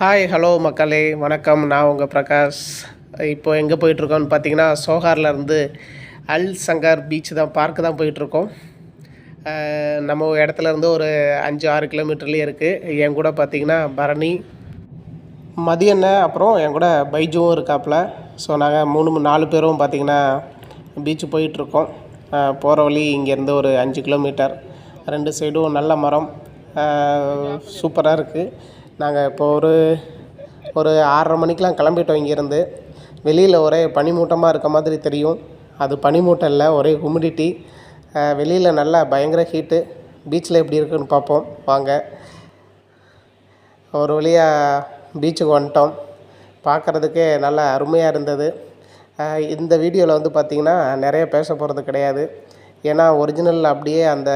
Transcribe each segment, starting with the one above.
Hi hello மக்களே. வணக்கம். நான் உங்கள் பிரகாஷ். இப்போ எங்கே போயிட்டுருக்கோம்னு பார்த்தீங்கன்னா சோகாரில் இருந்து அல் சங்கர் பீச் தான் பார்க்கு தான் போயிட்டுருக்கோம். நம்ம இடத்துல இருந்து ஒரு அஞ்சு ஆறு கிலோமீட்டர்லேயே இருக்குது என் கூட பார்த்தீங்கன்னா பரணி மதியண்ணன் அப்புறம் என் கூட பைஜுவும் இருக்காப்புல. ஸோ நாங்கள் மூணு நாலு பேரும் பார்த்திங்கன்னா பீச்சு போயிட்டுருக்கோம். போகிற வழி இங்கேருந்து ஒரு அஞ்சு கிலோமீட்டர். ரெண்டு சைடும் நல்ல மரம். சூப்பராக இருக்குது நாங்கள் இப்போ ஒரு ஒரு ஆறரை மணிக்கெலாம் கிளம்பிட்டோம் இங்கேருந்து. வெளியில் ஒரே பனிமூட்டமாக இருக்க மாதிரி தெரியும். அது பனிமூட்டம் இல்லை ஒரே ஹுமிடிட்டி வெளியில் நல்லா பயங்கர ஹீட்டு பீச்சில் எப்படி இருக்குன்னு பார்ப்போம். வாங்க. ஒரு வழியாக பீச்சுக்கு வந்துட்டோம். பார்க்குறதுக்கே நல்லா அருமையாக இருந்தது. இந்த வீடியோவில் வந்து பார்த்திங்கன்னா நிறைய பேச போகிறது கிடையாது. ஏன்னா ஒரிஜினல் அப்படியே அந்த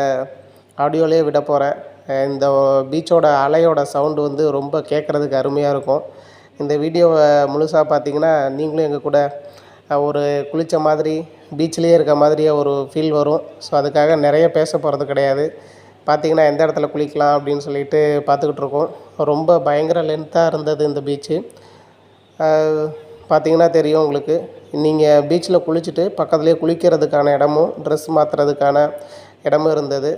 ஆடியோலேயே விட போகிறேன். இந்த பீச்சோட அலையோட சவுண்டு வந்து ரொம்ப கேட்குறதுக்கு அருமையாக இருக்கும். இந்த வீடியோவை முழுசாக பார்த்தீங்கன்னா நீங்களும் எங்கள் கூட ஒரு குளித்த மாதிரி பீச்லேயே இருக்க மாதிரியே ஒரு ஃபீல் வரும். ஸோ அதுக்காக நிறைய பேச போகிறது கிடையாது. பார்த்தீங்கன்னா எந்த இடத்துல குளிக்கலாம் அப்படின்னு சொல்லிட்டு பார்த்துக்கிட்டு இருக்கோம். ரொம்ப பயங்கர லென்த்தாக இருந்தது இந்த பீச்சு. பார்த்தீங்கன்னா தெரியும் உங்களுக்கு. நீங்கள் பீச்சில் குளிச்சுட்டு பக்கத்துலேயே குளிக்கிறதுக்கான இடமும் ட்ரெஸ் மாற்றுறதுக்கான இடமும் இருந்தது.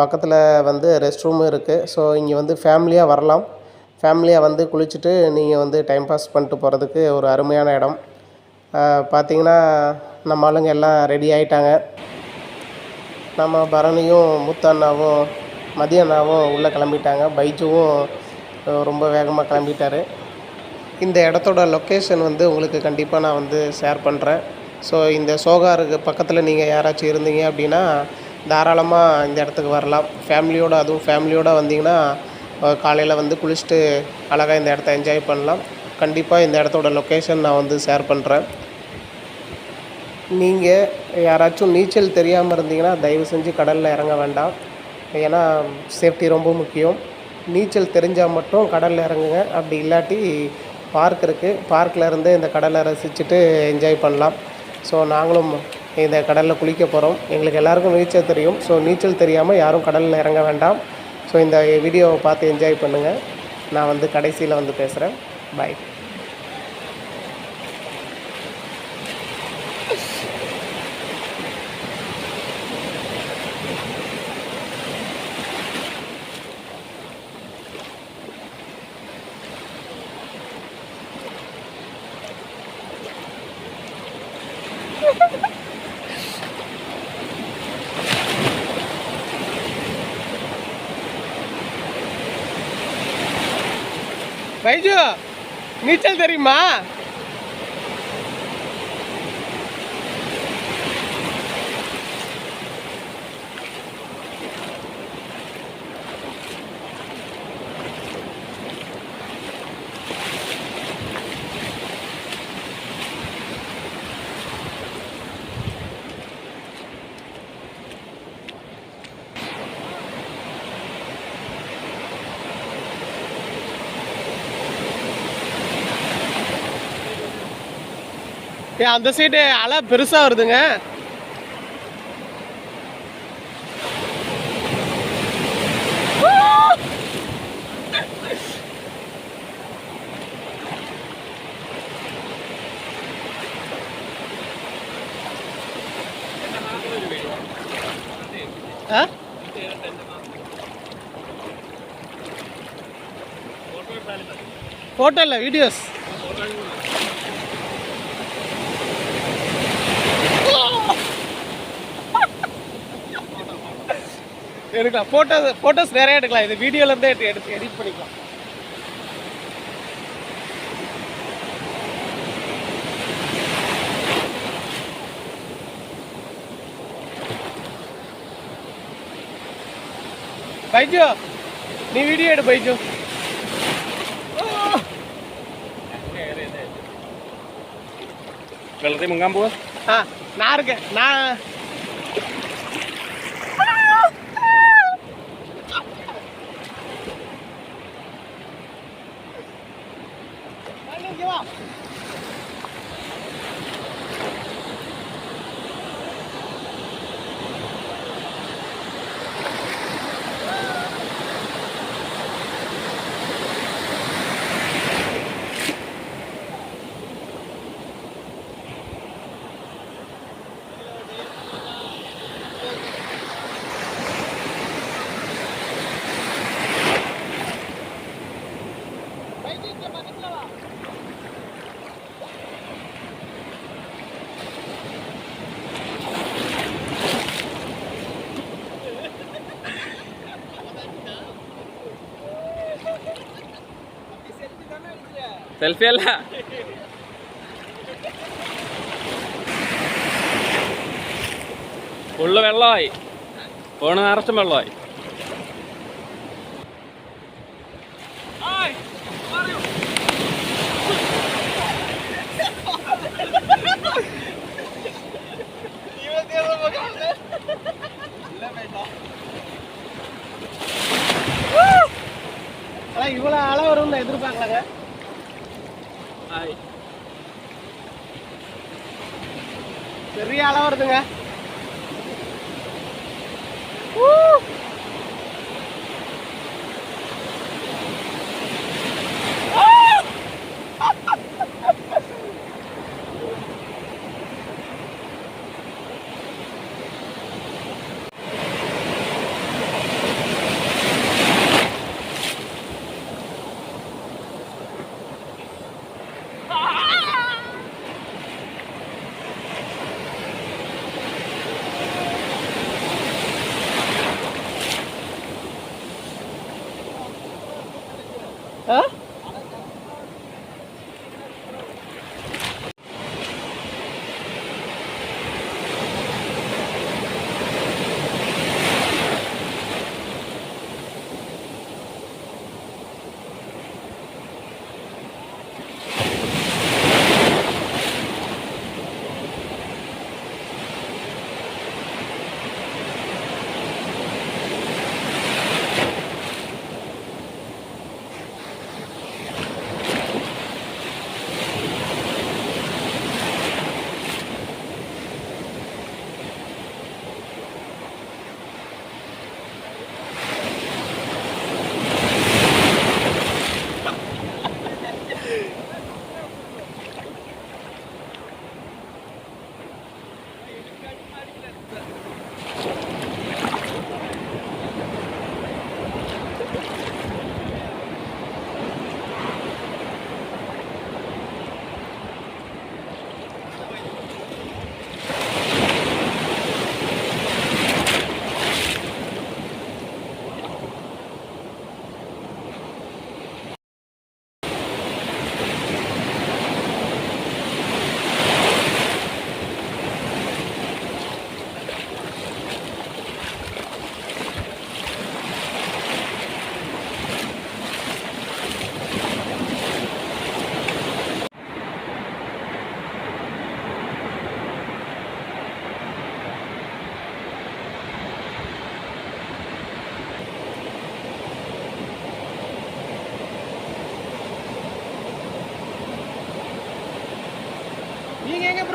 பக்கத்தில் வந்து ரெஸ்ட் ரூமும் இருக்குது ஸோ இங்கே வந்து ஃபேமிலியாக வரலாம். ஃபேமிலியாக வந்து குளிச்சுட்டு நீங்கள் வந்து டைம் பாஸ் பண்ணிட்டு போகிறதுக்கு ஒரு அருமையான இடம். பார்த்தீங்கன்னா நம்ம ஆளுங்க எல்லாம் ரெடி ஆகிட்டாங்க நம்ம பரணியும் முத்தண்ணாவும் மதிய அண்ணாவும் உள்ளே கிளம்பிட்டாங்க. பைஜுவும் ரொம்ப வேகமாக கிளம்பிட்டாரு. இந்த இடத்தோட லொக்கேஷன் வந்து உங்களுக்கு கண்டிப்பாக நான் வந்து ஷேர் பண்ணுறேன் ஸோ இந்த சோகாருக்கு பக்கத்தில் நீங்கள் யாராச்சும் இருந்தீங்க அப்படின்னா தாராளமாக இந்த இடத்துக்கு வரலாம். ஃபேமிலியோடு அதுவும் ஃபேமிலியோடு வந்தீங்கன்னா காலையில் வந்து குளிச்சுட்டு அழகாக இந்த இடத்த என்ஜாய் பண்ணலாம். கண்டிப்பாக இந்த இடத்தோட லொக்கேஷன் நான் வந்து ஷேர் பண்ணுறேன் நீங்கள் யாராச்சும் நீச்சல் தெரியாமல் இருந்தீங்கன்னா தயவு செஞ்சு கடலில் இறங்க வேண்டாம். ஏன்னா சேஃப்டி ரொம்ப முக்கியம். நீச்சல் தெரிஞ்சால் மட்டும் கடலில் இறங்குங்க. அப்படி இல்லாட்டி பார்க் இருக்குது பார்க்கில் இருந்து இந்த கடலை ரசிச்சுட்டு என்ஜாய் பண்ணலாம். ஸோ நாங்களும் இந்த கடலில் குளிக்க போகிறோம் எங்களுக்கு எல்லாருக்கும் நீச்சல் தெரியும். ஸோ நீச்சல் தெரியாமல் யாரும் கடலில் இறங்க வேண்டாம். ஸோ இந்த வீடியோவை பார்த்து என்ஜாய் பண்ணுங்கள் நான் வந்து கடைசியில் வந்து பேசுகிறேன் பாய் பைஜு நீச்சல் தெரியுமா? ஏன் அந்த சைடு அலை பெருசாக வருதுங்க. ஆ? ஃபோட்டோ இல்லை வீடியோஸ் எடுக்கலாம். ஃபோட்டோஸ் ஃபோட்டோஸ் நிறையா எடுக்கலாம். இது வீடியோலேருந்தே எடுத்து எடுத்து எடிட் பண்ணிக்கலாம். பைஜு நீ வீடியோ எடு பைஜு. வெள்ளத்தையும் முங்காம்பு ஆ நான் இருக்கேன். நான் 行けば സെൽഫി അല്ല ഫുള്ള് വെള്ളമായി ഫോണ് നിറച്ചും വെള്ളമായി ஆனால் இவ்வளோ அலை ஹாய் பெரிய அளவு வருதுங்க. ஆ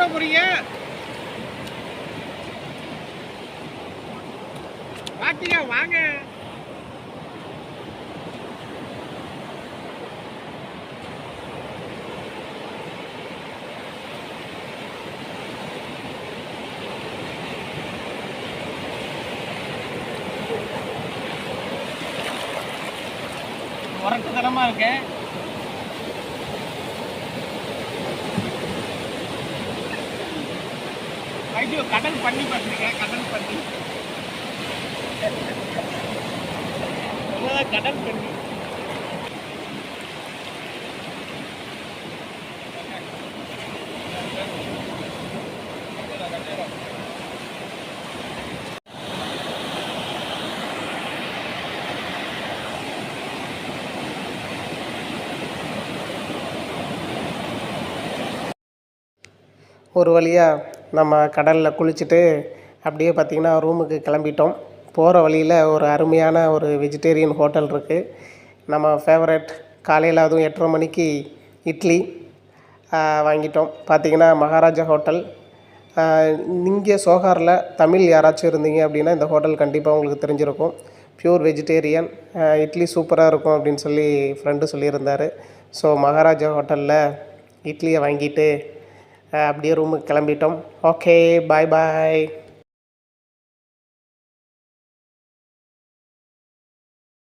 நீங்க போறீங்க? வாட்டியா வாங்க. உரட்டுத்தனமா இருக்கேன் ஐயோ கடல் பண்ணி பண்ணுங்க கடல் பண்ணி. அவ்வளவுதான் கடல் பண்ணி. ஒரு வழியாக நம்ம கடலில் குளிச்சுட்டு அப்படியே பார்த்திங்கன்னா ரூமுக்கு கிளம்பிட்டோம். போகிற வழியில் ஒரு அருமையான ஒரு வெஜிடேரியன் ஹோட்டல் இருக்குது நம்ம ஃபேவரட் காலையில் அதுவும் எட்டரை மணிக்கு இட்லி வாங்கிட்டோம். பார்த்திங்கன்னா மகாராஜா ஹோட்டல் இங்கே சோகாரில் தமிழ் யாராச்சும் இருந்தீங்க அப்படின்னா இந்த ஹோட்டல் கண்டிப்பாக உங்களுக்கு தெரிஞ்சிருக்கும். ப்யூர் வெஜிடேரியன் இட்லி சூப்பராக இருக்கும் அப்படின்னு சொல்லி ஃப்ரெண்டு சொல்லியிருந்தார். ஸோ மகாராஜா ஹோட்டலில் இட்லியை வாங்கிட்டு அப்படியே ரூமுக்கு கிளம்பிட்டோம். ஓகே பாய் பாய்